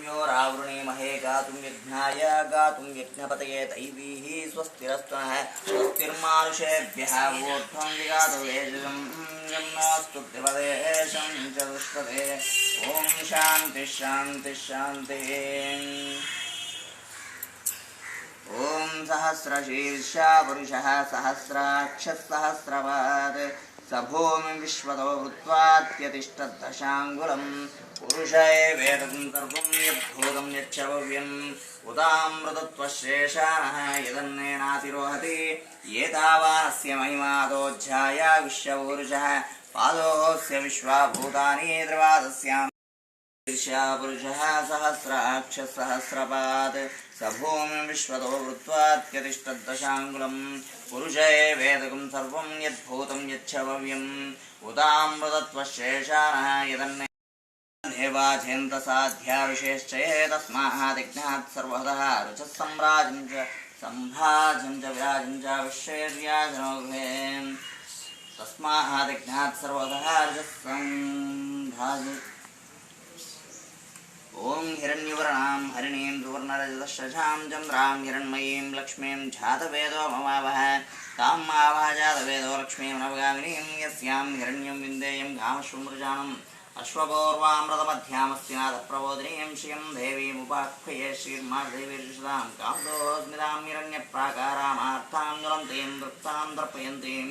हिरण्योरावृणीमहे गातुं यज्ञाय गातुं यज्ञपतये दैवीः स्वस्तिरस्तनः, स्वस्तिर्मानुषेभ्यः ऊर्ध्वं विगातवेजं दिवदेशं च दुष्पदे ॐ शान्तिः शान्तिः शान्तिः। ॐ सहस्रशीर्षा पुरुषः सहस्राक्षः सहस्रपात् स भूमिं विश्वतो वृत्वात्यतिष्ठद्दशाङ्गुलम् पुरुष एवेदं सर्वं भव्यम् उदामृतत्वशेषाणः यदन्नेनातिरोहति एतावानस्य महिमादोऽध्याय विश्वपुरुषः। पादोऽस्य पुरुषः सहस्राक्षः सहस्रपात् स भूमिं विश्वतो वृत्वात्यतिष्ठद्दशाङ्गुलम् पुरुष एवेदकं सर्वं यद्भूतं यच्छ भव्यम् उदामृतत्वशेषाणः यदन्ने देवाध्यन्तसाध्याविशेश्च तस्मादिज्ञात् सर्वतः रुचः सम्राजं च सम्भ्राजं च विराजं च ॐ हिरण्यवर्णां हरिणीं सुवर्णरजतशशां चन्द्रां हिरण्मयीं लक्ष्मीं जातवेदो ममावह तां मावह जातवेदो लक्ष्मीं नवगामिनीं यस्यां हिरण्यं विन्देयं गामश्वमृजानम् अश्वपूर्वामृतमध्यामस्ति नादप्रबोधिनीं श्रियं देवीमुपाख्ये श्रीर्मादेवीर्षदां कान्दोस्मितां हिरण्यप्राकारामार्थां ज्वलन्तीं वृत्तां दर्पयन्तीं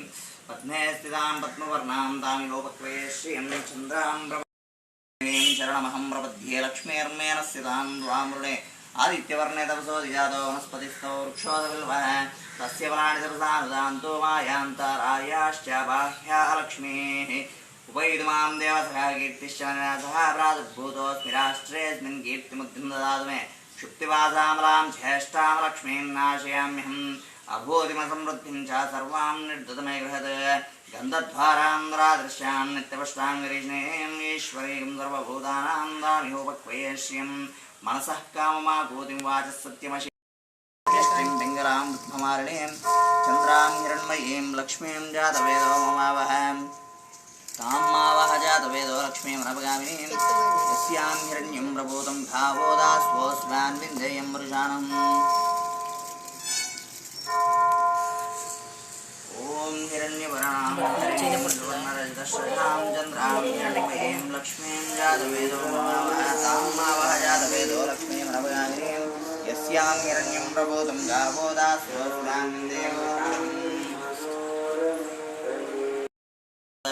पद्मे स्थितां पद्मवर्णां तामिलोपक्वये श्रियं चन्द्रां प्रभ ीं शरणमहं प्रपद्ये लक्ष्मीर्मेण स्थितां द्वामृणे आदित्यवर्णे तपसो दिजातो वनस्पतिस्थो वृक्षोदविल्वः तस्य फलानि तपसानुदान्तो मायान्तरायाश्च बाह्या लक्ष्मीः कीर्तिमुद्धिं ददातु मे क्षुप्तिवासामलां ज्येष्ठां लक्ष्मीं नाशयाम्यहम् च सर्वां निर्दतमे गृहत् गन्धद्वारान्द्रादृश्यां नित्यपुष्टाङ्गरीष्णीम् ईश्वरीं सर्वभूतानां दामिहोपक्वये श्रियं मनसः काममाकूतिं वाचः सत्यमशि यष्टिं पिङ्गलां ब्रह्ममारिणीं चन्द्रां हिरण्मयीं लक्ष्मीं जातवेदो ममावह तां मावह जातवेदो लक्ष्मीं नवगामिनीं यस्यां हिरण्यं प्रभूतं भावोदास्वोऽस्मान् विन्देयं वृषाणम् जातवेदो तां मावह जातवेदो लक्ष्मीं नवगामिनीं यस्यां हिरण्यं प्रभूतं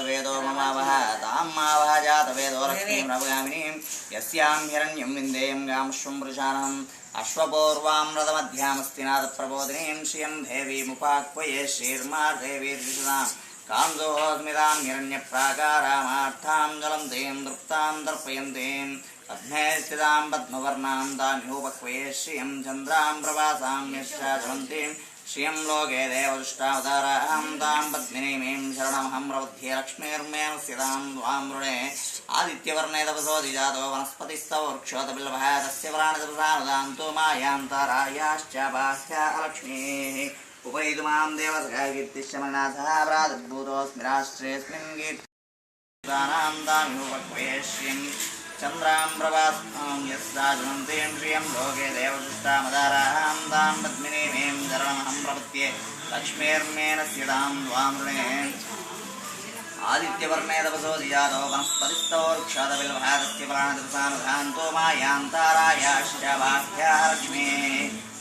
वेदो ममावह तां मावह जातवेदो लक्ष्मीं नवगामिनीं यस्यां हिरण्यं विन्देयं गामश्वं वृषाणम् अश्वपूर्वामृतमध्यामस्ति नादप्रबोधिनीं श्रियं देवीमुपाक्वये श्रीर्मार्देवीर्विशदां कान्दोऽस्मितां हिरण्यप्राकारामार्थां जलं दें दृप्तां दर्पयन्तीं पद्मे पद्मवर्णां तान्योपक्वये श्रियं चन्द्रां प्रभासां यश्चाचरन्तीं श्रियं लोके देवदुष्टावताराहं तां पद्मिनीमीं शरणमहं प्रबुध्ये लक्ष्मीर्मेण स्थितां त्वां ऋणे आदित्यवर्णे तपसोऽधि जातो वनस्पतिस्तव वृक्षो तपिलवः तस्य प्राणतपसा वदान्तो मायान्तरायाश्च बाह्या लक्ष्मीः उपैतु माँ देवसखा कीर्तिश्यमनाथः अपराधभूतोऽस्मिराश्रयेऽस्मिन् गीर्तिदानां दामिमुपक्वेष्यं चन्द्रां प्रभास्मां यस्साजनं लोके देवशिष्टामदाराहां तां पद्मिनीमीं चरणमहं प्रपत्ये लक्ष्मीर्मेण स्थितां द्वामृणे आदित्यवर्णे तपसो दियादो वनस्पतिस्तो वृक्षादबिल्भागस्य प्राणदिवसानुधान्तो मायान्तारायाश्च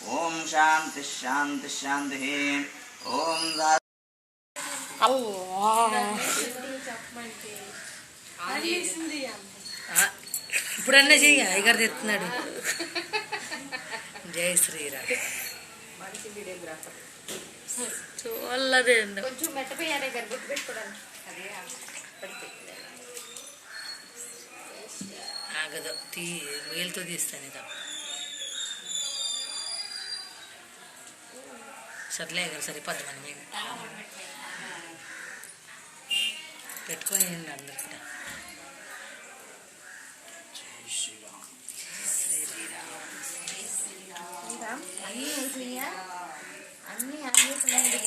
ఓం శాంతి శాంతి శాంతి ఓం ఇప్పుడన్నా చెయ్యి అయ్యగారు తెస్తున్నాడు జై శ్రీరామ్. చూడలేదు కొంచెం మెట్టపోయారే గారు గుర్తు పెట్టుకోవడానికి. ఆగదు తీ మేలుతో తీస్తాను ఇక సర్లే కదా సరిపోద్ది మన మీద. పెట్టుకొని అందరికి అన్నీ అన్నీ అన్నీ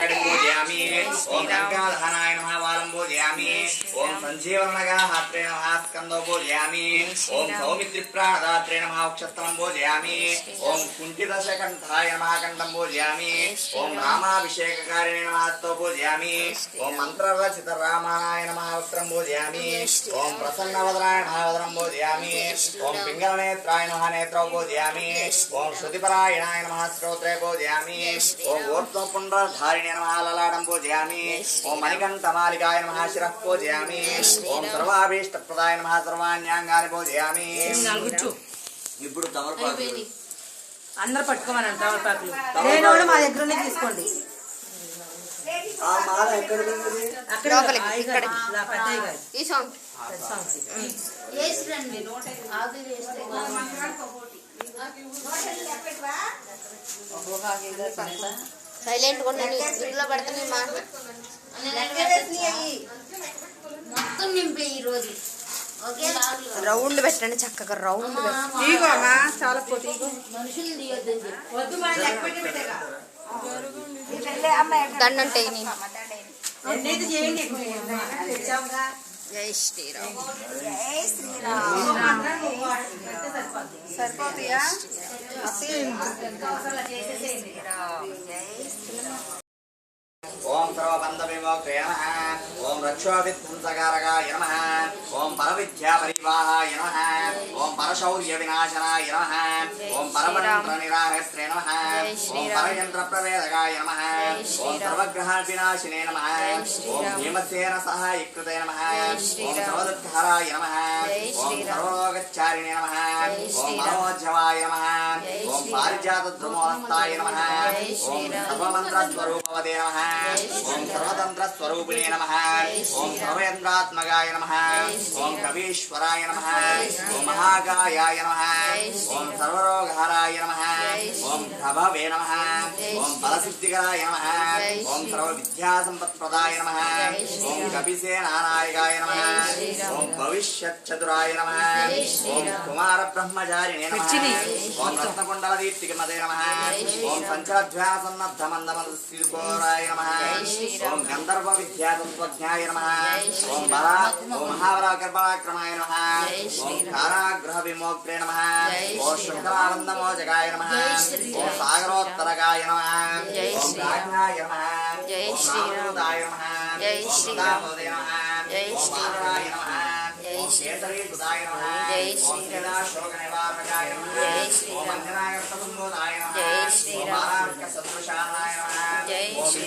పూజయామి सञ्जीवनगा हात्रे नमः ओम पूजयामि ॐ ओम नमः ओम पूजयामि ओम कुण्ठिदशकण्ठाय नमः ओम पूजयामि ॐ रामाभिषेककारिणे नमः स्तो पूजयामि ॐ ओम नमः ओम पूजयामि ॐ प्रसन्नवदनाय नमः वदनं ओम ॐ पिङ्गलनेत्राय नमः नेत्रौ ओम ॐ श्रुतिपरायणाय नमः श्रोत्रे ओम ॐ ऊर्ध्वपुण्डरधारिणे नमः ललाटं ओम ॐ मणिकण्ठमालिकाय नमः शिरः पूजयामि ఓం సర్వాభీష్టప్రదాయ నమః సర్వాణ్యాంగాని పూజయామి నలుగుచ్చు ఇప్పుడు తమలపాకు అందరు పట్టుకోమని తమలపాకులు లేని వాళ్ళు మా దగ్గర ఉన్నాయి తీసుకోండి. ఈ సాంగ్ సైలెంట్ ఉండండి. ఇంట్లో పడితే రోజు. ఓకే రౌండ్ పెట్టండి చక్కగా రౌండ్ అమ్మా చాలా. దండంటే. జై శ్రీరామ్. సరిపోతాయా? ఓం సర్వబంధ విమోక్షయ నమః ఓం రక్షోభిధ్వంసకారకాయ నమః. Avidya Parivaha, you know, and పరశౌర్య వినాశనాయ నమః ఓం పరమంత్ర నిరాహస్త్రే నమః ఓం పరయంత్ర ప్రవేదకాయ నమః ఓం సర్వగ్రహ వినాశినే నమః ఓం భీమసేన సహాయకృతే నమః ఓం సర్వదుద్ధారాయ నమః ఓం సర్వలోకచారిణే నమః ఓం మనోజ్జవాయ నమః ఓం పారిజాత ధ్రుమోహస్తాయ నమః ఓం సర్వమంత్రస్వరూపవదే నమః ఓం సర్వతంత్రస్వరూపిణే నమః ఓం సర్వేంద్రాత్మకాయ నమః ఓం కవీశ్వరాయ నమః ఓం మహాకాయాయ నమః. ఓం సర్వరోగహరాయ నమః. ఓం ప్రభవే నమః. ఓం బలసిద్ధికరాయ నమః. ఓం సర్వవిద్యాసంపత్ప్రదాయ నమః. ఓం కపిసేనానాయకాయ నమః. ఓం భవిష్యచ్చతురాయ నమః. ఓం కుమార బ్రహ్మచారిణే నమః. ఓం రత్నకుండల దీప్తికమదే నమః. ఓం గంధర్వ విద్యాతత్వజ్ఞాయ నమః. ओम गंधर्व विद्याय नमः ओम बला ओम महाबला कृपाक्रमाय नमः ओम काराग्रह विमोक्त्रे नमः ओम शुद्धवानंद मोजगाय नमः ओम सागरोत्तरगाय नमः ओम प्राज्ञाय नमः जय श्री राम जय जय श्री राम जय श्री राम जय श्री जय श्री जय श्री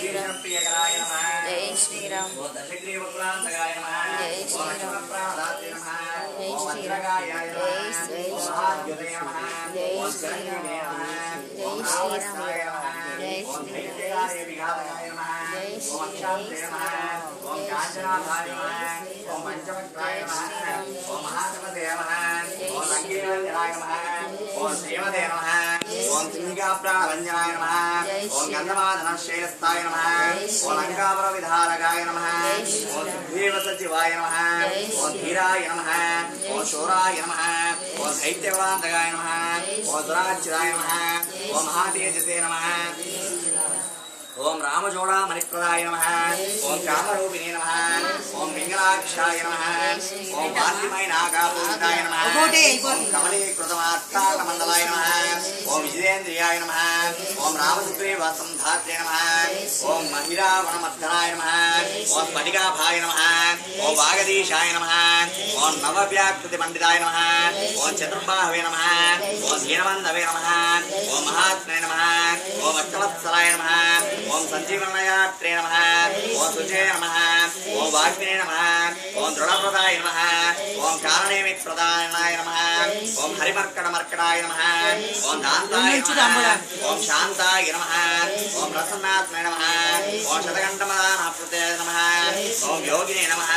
జై ఓం శ్రీరామ్. బాలార్కసదృశానాయ నమః జై ఓం శ్రీరామ్. విభీషణప్రియకరాయ నమః జై శ్రీరామ్ ఓం దశగ్రీవకులాంతకాయ నమః జై ఓం శ్రీరామ్. లక్ష్మణప్రాణదాత్రి నమః జై ఓం శ్రీరామ్. వజ్రగాయాయ జై నమః జై ఓం శ్రీరామ్. మహాద్యుతయ నమః జై ఓం శ్రీరామ్. చిరంజీవే నమః జై ఓం. రావణాయ నమః. ఓం గంధమాధన శ్రేయస్థాయ నమః. ఓం లంకాపుర విధారకాయ నమః. ఓం సుగ్రీవ సచివాయ నమః. ఓం ధీరాయ నమః. ఓం శూరాయ నమః. ఓం దైత్యవాంతకాయ నమః ఓం దురాచిరాయ నమః. ఓం మహాతేజసే నమః. ఓం రామజోడామణిప్రదాయ నమ ఓం కామరూపిణే నమ ఓం పింగళాక్షాయ నమ ఓం పార్థిమైనాకాపూజితాయ నమ ఓం కమలీకృతమాత్తాకమండలాయ నమ ఓం విజితేంద్రియాయ నమ ఓం ఓం రామసుగ్రీవ సంధాత్రే నమ ఓం మహిరావణమర్ధనాయ నమ ఓం స్ఫటికాభాయ నమ ఓం వాగదీశాయ నమ ఓం నవవ్యాకృతి పండితాయ నమ ఓం చతుర్బాహవే నమ ఓం ధీనవందవే నమ ఓం మహాత్మే నమ ఓం అష్టవత్సరాయ నమ ఓం సంజీవనయాత్రే నమ ఓం సుజయ నమ ఓం వాగ్నే నమ ఓం దృఢప్రదాయ నమ. ओम कारणेमित प्रदानाय नमः ओम हरिमर्कण मर्कणाय नमः ओम दान्ताय ओम शांताय नमः ओम प्रसन्नात्मय नमः ओम शतकंडमदान प्रत्यय नमः ओम योगिने नमः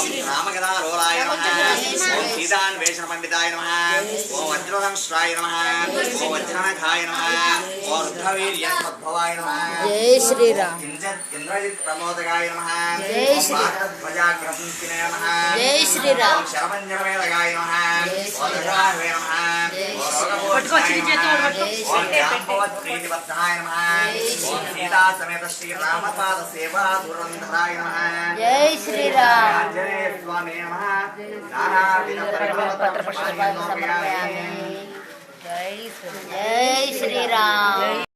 ओम रामकदा रोलाय नमः ओम सीतान्वेषण पंडिताय नमः ओम वज्रसंश्राय नमः ओम वज्रणखाय नमः ओम रुद्रवीर्यद्भवाय नमः जय श्री राम इंद्रजित प्रमोदगाय नमः जय श्री राम जय श्री राम शरमञ्जलमेदगाय जय श्री राम आंजनेय स्वामी नमः जय श्री राम